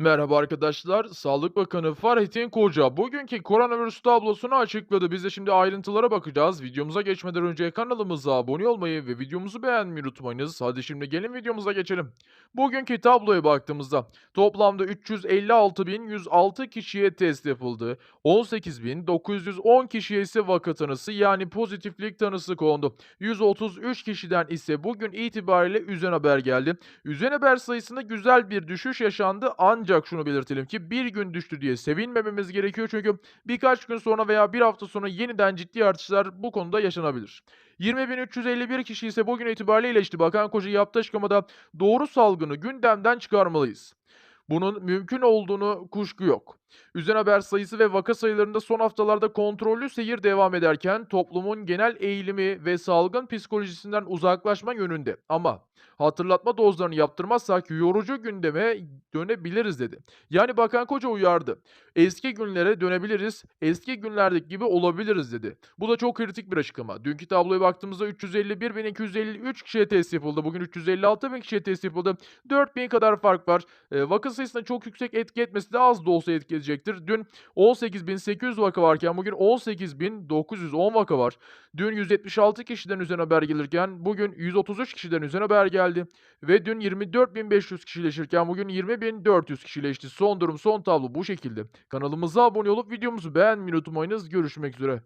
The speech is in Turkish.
Merhaba arkadaşlar. Sağlık Bakanı Fahrettin Koca bugünkü koronavirüs tablosunu açıkladı. Biz de şimdi ayrıntılara bakacağız. Videomuza geçmeden önce kanalımıza abone olmayı ve videomuzu beğenmeyi unutmayınız. Hadi şimdi gelin videomuza geçelim. Bugünkü tabloya baktığımızda toplamda 356.106 kişiye test yapıldı. 18.910 kişiye ise vaka tanısı yani pozitiflik tanısı kondu. 133 kişiden ise bugün itibariyle üzen haber geldi. Üzen haber sayısında güzel bir düşüş yaşandı ancak şunu belirtelim ki bir gün düştü diye sevinmememiz gerekiyor çünkü birkaç gün sonra veya bir hafta sonra yeniden ciddi artışlar bu konuda yaşanabilir. 20.351 kişi ise bugün itibariyle iyileşti. Bakan Koca yaptığı açıklamada doğru salgını gündemden çıkarmalıyız. Bunun mümkün olduğunu kuşku yok. Üzen haber sayısı ve vaka sayılarında son haftalarda kontrollü seyir devam ederken toplumun genel eğilimi ve salgın psikolojisinden uzaklaşma yönünde. Ama hatırlatma dozlarını yaptırmazsak yorucu gündeme dönebiliriz dedi. Yani Bakan Koca uyardı. Eski günlere dönebiliriz, eski günlerdeki gibi olabiliriz dedi. Bu da çok kritik bir açıklama. Dünkü tabloya baktığımızda 351.253 kişiye test yapıldı. Bugün 356.000 kişiye test yapıldı. 4.000 kadar fark var. E, vaka sayısında çok yüksek etki etmesi de az da olsa etki edecektir. Dün 18.800 vaka varken bugün 18.910 vaka var. Dün 176 kişiden üzerine haber gelirken bugün 133 kişiden üzerine haber geldi. Ve dün 24.500 kişi iyileşirken bugün 20.400 kişi iyileşti. Son durum son tablo bu şekilde. Kanalımıza abone olup videomuzu beğenmeyi unutmayınız. Görüşmek üzere.